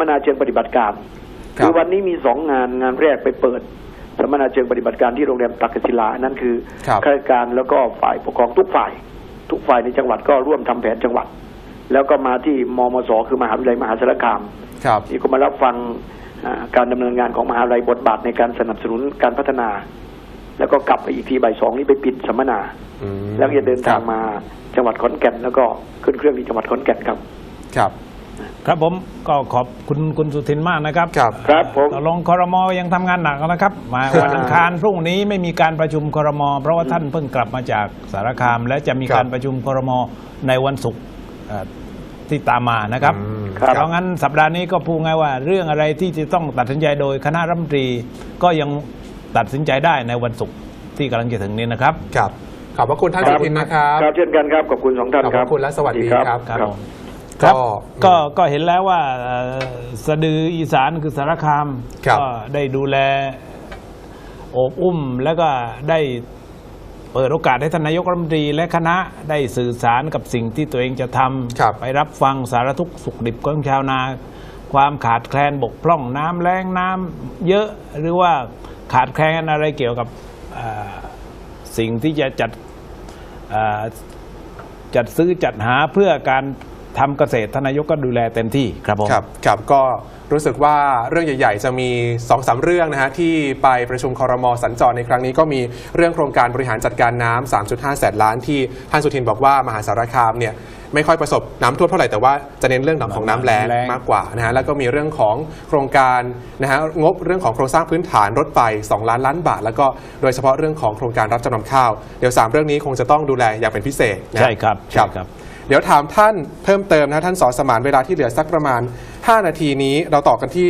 มนาเชิงปฏิบัติการครับคือวันนี้มีสองงานงานแรกไปเปิดสัมมนาเชิงปฏิบัติการที่โรงแรมตักกศิลาอันนั้นคือครับข้าราชการแล้วก็ฝ่ายปกครองทุกฝ่าย ทุกฝ่ายในจังหวัดก็ร่วมทำแผนจังหวัด แล้วก็มาที่มมสคือมหาวิทยาลัยมหาสารคามครับนี่ก็มารับฟังอ่าการดำเนินงานของมหาวิทยาลัยบทบาทในการสนับสนุนการพัฒนา แล้วก็กลับไปอีกทีบ่ายสองนี้ไปปิดสัมมนาอืมแล้วก็จะเดินทางมาจังหวัดขอนแก่น แล้วก็ขึ้นเครื่องที่จังหวัดขอนแก่นครับครับ ครับผมก็ขอบคุณคุณสุทินมากนะครับครับ ครับผม ตกลงคอรมอยังทำงานหนักนะครับ มาวันอังคารพรุ่งนี้ไม่มีการประชุมคอรมอเพราะว่าท่านเพิ่งกลับมาจากสารคาม และจะมีครับการประชุมคอรมอในวันศุกร์เอ่อที่ตามมานะครับ อืม ครับ เพราะงั้นสัปดาห์นี้ก็พูดง่ายว่า เรื่องอะไรที่จะต้องตัดสินใจโดยคณะรัฐมนตรีก็ยังตัดสินใจได้ในวันศุกร์ที่กำลังจะถึงนี้นะครับ ครับ ขอบพระคุณท่านสุทินนะครับ ครับเช่นกันครับขอบคุณสองท่านขอบคพรับระคุณและสวัสดีครับ ครับครับผม ครับก็ก็ก็เห็นแล้วว่าเอ่อสะดืออีสานคือสารคามครับก็ได้ดูแลโอบอุ้มแล้วก็ได้เปิดโอกาสให้ท่านนายกรัฐมนตรีและคณะได้สื่อสารกับสิ่งที่ตัวเองจะทครับำไปรับฟังสารทุกข์สุขดิบของชาวนา ความขาดแคลนบกพร่องน้ำแรงน้ำเยอะหรือว่าขาดแคลนอะไรเกี่ยวกับเอ่อสิ่งที่จะจัดเอ่อจัดซื้อจัดหาเพื่อการ ทำเกษตรทานนายกก็ดูแลเต็มที่ครับผม ครับครับก็รู้สึกว่าเรื่องใหญ่ ๆ จะมี2อสเรื่องนะฮะที่ไปประชุมคอรมอสัญจรในครั้งนี้ก็มีเรื่องโครงการบริหารจัดการน้ำ3.5 แสนล้านที่ท่านสุทินบอกว่ามหาสารคามเนี่ยไม่ค่อยประสบน้ำท่วมเท่าไหร่แต่ว่าจะเน้นเรื่องของน้ำแล้งแล้ง มากกว่านะฮะแล้วก็มีเรื่องของโครงการนะฮะงบเรื่องของโครงสร้างพื้นฐานรถไฟ2ล้านล้านบาท แล้วก็โดยเฉพาะเรื่องของโครงการรับจำนำข้าวเดี๋ยวสามเรื่องนี้คงจะต้องดูแลอย่างเป็นพิเศษนะใช่ครับคใช่รับครับ เดี๋ยวถามท่านเพิ่มเติมนะท่านสอสมานเวลาที่เหลือสักประมาณ 5 นาทีนี้ เราต่อกันที่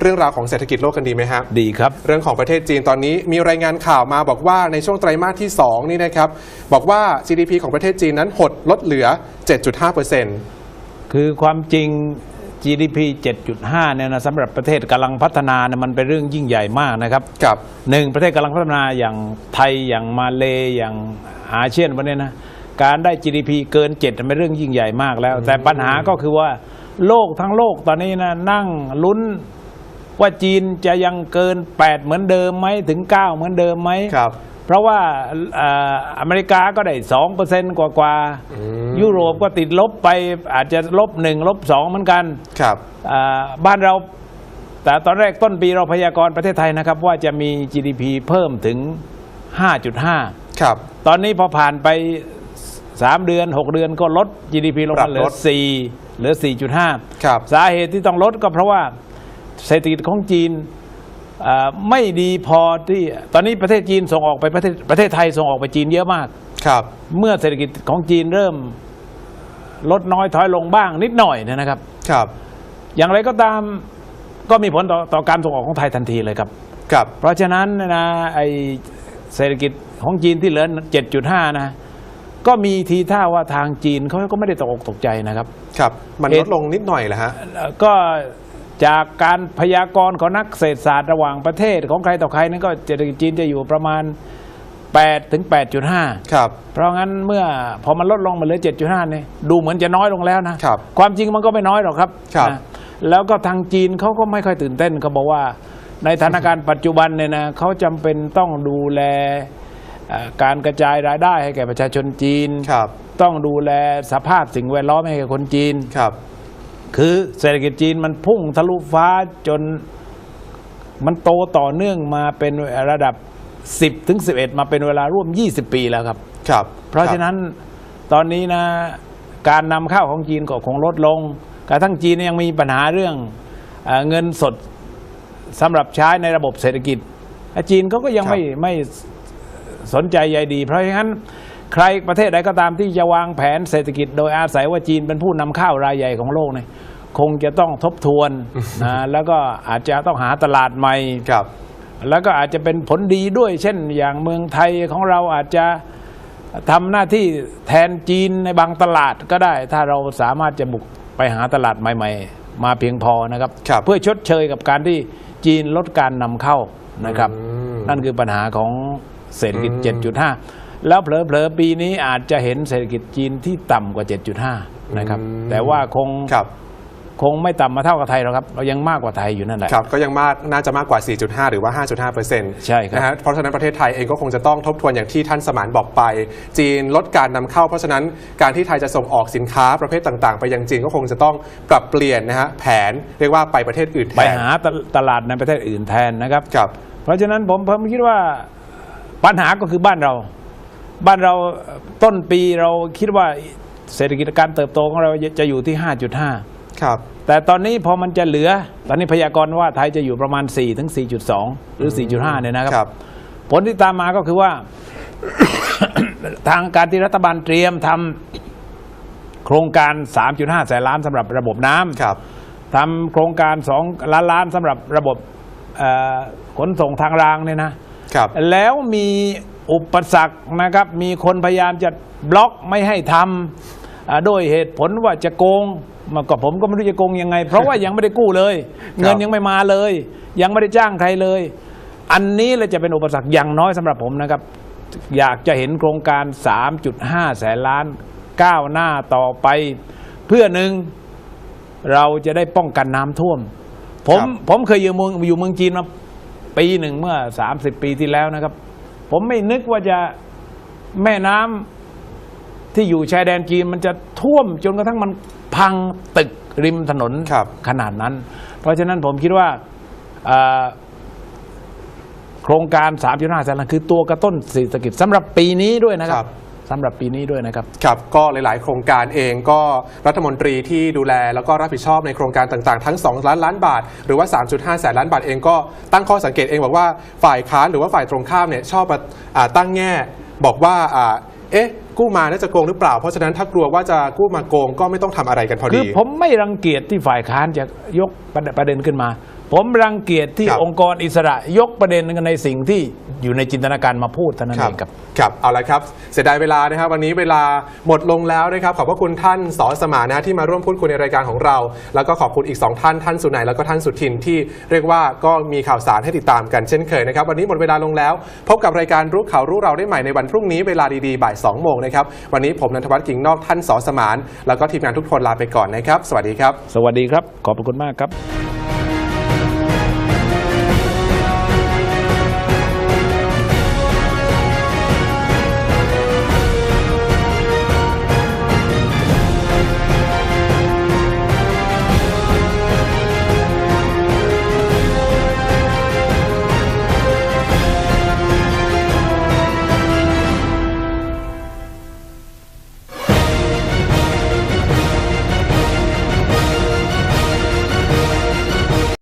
เรื่องราวของเศรษฐกิจโลกกันดีไหมครับดีครับ เรื่องของประเทศจีนตอนนี้มีรายงานข่าวมาบอกว่าในช่วงไตรมาสที่ 2 นี่นะครับ บอกว่า GDP ของประเทศจีนนั้นหดลดเหลือ 7.5%คือความจริง GDP 7.5 เนี่ยนะสำหรับประเทศกำลังพัฒนาเนี่ยมันเป็นเรื่องยิ่งใหญ่มากนะครับกับหนึ่งประเทศกำลังพัฒนาอย่างไทยอย่างมาเลอย่างอาเซียนวันนี้นะ การได้ GDP เกิน7เป็นเรื่องยิ่งใหญ่มากแล้ว แต่ปัญหาก็คือว่าโลกทั้งโลกตอนนี้นะนั่งลุ้นว่าจีนจะยังเกิน 8 เหมือนเดิมไหมถึง 9 เหมือนเดิมไหมครับ เพราะว่าเอ่ออเมริกาก็ได้สองเปอร์เซ็นต์กว่ากว่าๆอืมยุโรปก็ติดลบไปอาจจะลบหนึ่งลบสองเหมือนกันครับอ่าบ้านเราแต่ตอนแรกต้นปีเราพยากรณ์ประเทศไทยนะครับ ว่าจะมี GDP เพิ่มถึง 5.5 ครับ ตอนนี้พอผ่านไป 3 เดือน 6 เดือนก็ลด GDP ลงปรัมาบเหลืลอด4เหลือ 4.5 ครับ สาเหตุที่ต้องลดก็เพราะว่าเศรษฐกิจของจีนอ่าไม่ดีพอที่ตอนนี้ประเทศจีนส่งออกไปประเทศประเทศไทยส่งออกไปจีนเยอะมากครับ เมื่อเศรษฐกิจของจีนเริ่มลดน้อยถอยลงบ้างนิดหน่อยเนยนะครับครับ อย่างไรก็ตามก็มีผลต่อต่อการส่งออกของไทยทันทีเลยครับครับ เพราะฉะนั้นนะไอเศรษฐกิจของจีนที่เหลือ 7.5 นะ ก็มีทีท่าว่าทางจีนเขาก็ไม่ได้ตกอกตกใจนะครับ ครับ มันเอ็ลดดลงนิดหน่อยแหละฮะเอ่อก็จากการพยากรณ์ของนักเศรษฐศาสตร์ระหว่างประเทศของใครต่อใครนั้นก็เศรษฐกิจจีนจะอยู่ประมาณ8ถึง8.5 ครับ เพราะงั้นเมื่อพอมันลดลงมาเหลือ 7.5 เนี่ยดูเหมือนจะน้อยลงแล้วนะครับ ความจริงมันก็ไม่น้อยหรอกครับครับนะแล้วก็ทางจีนเขาก็ไม่ค่อยตื่นเต้นเขาบอกว่าในสถานการณ์ปัจจุบันเนี่ยนะเขาจำเป็นต้องดูแลเอ่อ การกระจายรายได้ให้แก่ประชาชนจีนครับต้องดูแลสภาพสิ่งแวดล้อมให้แก่คนจีนครับ คือเศรษฐกิจจีนมันพุ่งทะลุฟ้าจนมันโตต่อเนื่องมาเป็นระดับ 10 ถึง 11 มาเป็นเวลาร่วม 20 ปีแล้วครับ ครับ เพราะฉะนั้นตอนนี้นะการนำเข้าของจีนก็คงลดลง กระทั่งจีนยังมีปัญหาเรื่องเออเงินสดสำหรับใช้ในระบบเศรษฐกิจและจีนเขาก็ยังครับไม่ไม่ สนใจใยดี เพราะฉะนั้นใครประเทศใดก็ตามที่จะวางแผนเศรษฐกิจ โดยอาศัยว่าจีนเป็นผู้นำเข้ารายใหญ่ของโลกเนี่ยคงจะต้องทบทวนนะแล้วก็อาจจะต้องหาตลาดใหม่ครับ แล้วก็อาจจะเป็นผลดีด้วย เช่นอย่างเมืองไทยของเราอาจจะทำหน้าที่แทนจีนในบางตลาดก็ได้ ถ้าเราสามารถจะบุกไปหาตลาดใหม่ ๆ มาเพียงพอนะครับครับเพื่อชดเชยกับการที่จีนลดการนำเข้านะครับอืมนั่นคือปัญหาของ เศรษฐกิจอืม7.5 แล้วเผลอๆปีนี้อาจจะเห็นเศรษฐกิจจีนที่ต่ำกว่า 7.5 นะครับอืมแต่ว่าคงครับคงไม่ต่ำมาเท่ากับไทยหรอกครับ เรายังมากกว่าไทยอยู่นั่นแหละครับก็ยังมากน่าจะมากกว่า 4.5 หรือว่า 5.5เปอร์เซ็นต์ใช่ครับนะฮะเพราะฉะนั้นประเทศไทยเองก็คงจะต้องทบทวนอย่างที่ท่านสมานบอกไป จีนลดการนำเข้า เพราะฉะนั้นการที่ไทยจะส่งออกสินค้าประเภทต่าง ๆ ไปยังจีนก็คงจะต้องปรับเปลี่ยนนะฮะแผนเรียกว่าไปประเทศอื่นแทไปนหาตลตลาดในประเทศอื่นแทนนะครับครับเพราะฉะนั้นผมผมคิดว่า ปัญหาก็คือบ้านเรา บ้านเราต้นปีเราคิดว่าเศรษฐกิจการเติบโตของเราจะอยู่ที่ 5.5 ครับ แต่ตอนนี้พอมันจะเหลือ ตอนนี้พยากรณ์ว่าไทยจะอยู่ประมาณ 4 ถึง 4.2 หรือ 4.5 เนี่ยนะครับครับผลที่ตามมาก็คือว่า ทางการที่รัฐบาลเตรียมทำโครงการ 3.5 แสนล้านสำหรับระบบน้ำครับทำโครงการ 2 ล้านล้านสำหรับระบบเอ่อขนส่งทางรางเนี่ยนะ ครับแล้วมีอุปสรรคนะครับ มีคนพยายามจะบล็อกไม่ให้ทำอ่าด้วยเหตุผลว่าจะโกงมาก็ผมก็ไม่รู้จะโกงยังไง เพราะว่ายังไม่ได้กู้เลย เงินยังไม่มาเลย ยังไม่ได้จ้างใครเลย อันนี้เลยจะเป็นอุปสรรคอย่างน้อยสำหรับผมนะครับ อยากจะเห็นโครงการ 3.5 แสนล้านก้าวหน้าต่อไป เพื่อหนึ่งเราจะได้ป้องกันน้ำท่วม ผมครับผมเคยอยู่เมืองอยู่เมืองจีนมา ปีหนึ่งเมื่อ 30 ปีที่แล้วนะครับ ผมไม่นึกว่าจะแม่น้ำที่อยู่ชายแดนจีนมันจะท่วมจนกระทั่งมันพังตึกริมถนนครับขนาดนั้น เพราะฉะนั้นผมคิดว่าเอ่อโครงการ 3.5แสนล้านคือตัวกระตุ้นเศรษฐกิจสำหรับปีนี้ด้วยนะคครัรับบ สำหรับปีนี้ด้วยนะครับ ครับก็หลาย ๆ โครงการเองก็รัฐมนตรีที่ดูแลแล้วก็รับผิดชอบในโครงการต่าง ๆ ทั้ง 2 ล้านล้านบาท หรือว่า 3.5 แสนล้านบาทเองก็ตั้งข้อสังเกตเองบอกว่าฝ่ายค้านหรือว่าฝ่ายตรงข้ามเนี่ยชอบมาอ่าตั้งแง่บอกว่าอ่าเอ๊ะกู้มาน่าจะโกงหรือเปล่า เพราะฉะนั้นถ้ากลัวว่าจะกู้มาโกงก็ไม่ต้องทำอะไรกันพอคืดีอผมไม่รังเกียจที่ฝ่ายค้านจะยกประเด็นประเด็นขึ้นมา ผมรังเกียจที่ครับองค์กรอิสระยกประเด็นในสิ่งที่อยู่ในจินตนาการมาพูดเท่านั้นครัเองครับ ครับเอาละครับ เสียดายเวลานะครับ วันนี้เวลาหมดลงแล้วนะครับ ขอบพระคุณท่านสอสมานนะที่มาร่วมพูดคุยในรายการของเรา แล้วก็ขอบคุณอีก 2 ท่านท่านสุนัยแล้วก็ท่านสุทินที่เรียกว่าก็มีข่าวสารให้ติดตามกันเช่นเคยนะครับ วันนี้หมดเวลาลงแล้ว พบกับรายการรู้ข่าวรู้เราได้ใหม่ในวันพรุ่งนี้เวลาดีๆบ่าย2โมงนะครับวันนี้ผมนันทวัฒน์กิ่งนอกท่านสอสมาน แล้วก็ทีมงานทุกคนลาไปก่อนนะครับ สวัสดีครับ สวัสดีครับ ขอบพระคุณมากครับ